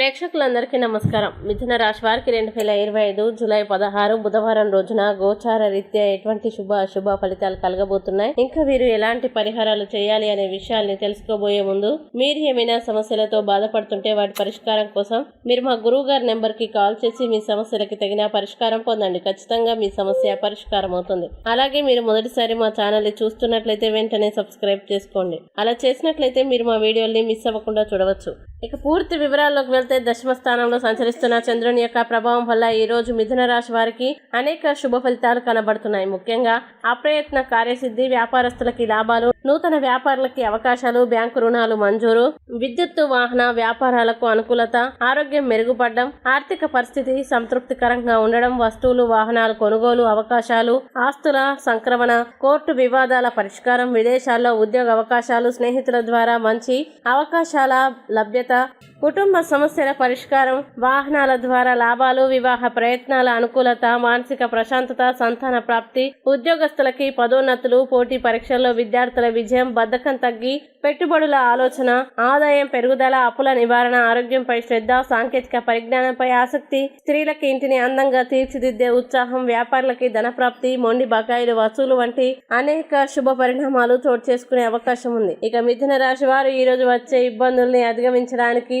ప్రేక్షకులందరికీ నమస్కారం. మిథున రాశి వారికి రెండు వేల ఇరవై ఐదు జూలై పదహారు బుధవారం రోజున గోచార రీత్యా ఎటువంటి శుభ అశుభ ఫలితాలు కలగబోతున్నాయి? ఇంకా వీరు ఎలాంటి పరిహారాలు చేయాలి అనే విషయాల్ని తెలుసుకోబోయే ముందు మీరు ఏమైనా సమస్యలతో బాధపడుతుంటే వాటి పరిష్కారం కోసం మీరు మా గురువు గారి నెంబర్కి కాల్ చేసి మీ సమస్యలకి తగిన పరిష్కారం పొందండి. ఖచ్చితంగా మీ సమస్య పరిష్కారం అవుతుంది. అలాగే మీరు మొదటిసారి మా ఛానల్ని చూస్తున్నట్లయితే వెంటనే సబ్స్క్రైబ్ చేసుకోండి. అలా చేసినట్లయితే మీరు మా వీడియోల్ని మిస్ అవ్వకుండా చూడవచ్చు. ఇక పూర్తి వివరాల్లోకి వెళ్తే దశమ స్థానంలో సంచరిస్తున్న చంద్రుని యొక్క ప్రభావం వల్ల ఈ రోజు మిథున రాశి వారికి అనేక శుభ ఫలితాలు కనబడుతున్నాయి. ముఖ్యంగా అప్రయత్న కార్యసిద్ధి వ్యాపారస్తులకి లాభాలు నూతన వ్యాపారులకి అవకాశాలు బ్యాంకు రుణాలు మంజూరు విద్యుత్తు వాహన వ్యాపారాలకు అనుకూలత ఆరోగ్యం మెరుగుపడడం ఆర్థిక పరిస్థితి సంతృప్తికరంగా ఉండడం వస్తువులు వాహనాలు కొనుగోలు అవకాశాలు ఆస్తుల సంక్రమణ కోర్టు వివాదాల పరిష్కారం విదేశాల్లో ఉద్యోగ అవకాశాలు స్నేహితుల ద్వారా మంచి అవకాశాల లభ్యత planeta కుటుంబ సమస్యల పరిష్కారం వాహనాల ద్వారా లాభాలు వివాహ ప్రయత్నాల అనుకూలత మానసిక ప్రశాంతత సంతాన ప్రాప్తి ఉద్యోగస్తులకి పదోన్నతులు పోటీ పరీక్షల్లో విద్యార్థుల విజయం బద్ధకం తగ్గి పెట్టుబడుల ఆలోచన ఆదాయం పెరుగుదల అప్పుల నివారణ ఆరోగ్యంపై శ్రద్ధ సాంకేతిక పరిజ్ఞానంపై ఆసక్తి స్త్రీలకి ఇంటిని అందంగా తీర్చిదిద్దే ఉత్సాహం వ్యాపారులకి ధనప్రాప్తి మొండి బకాయిలు వసూలు వంటి అనేక శుభ పరిణామాలు చోటు చేసుకునే అవకాశం ఉంది. ఇక మిథున రాశి వారు ఈ రోజు వచ్చే ఇబ్బందుల్ని అధిగమించడానికి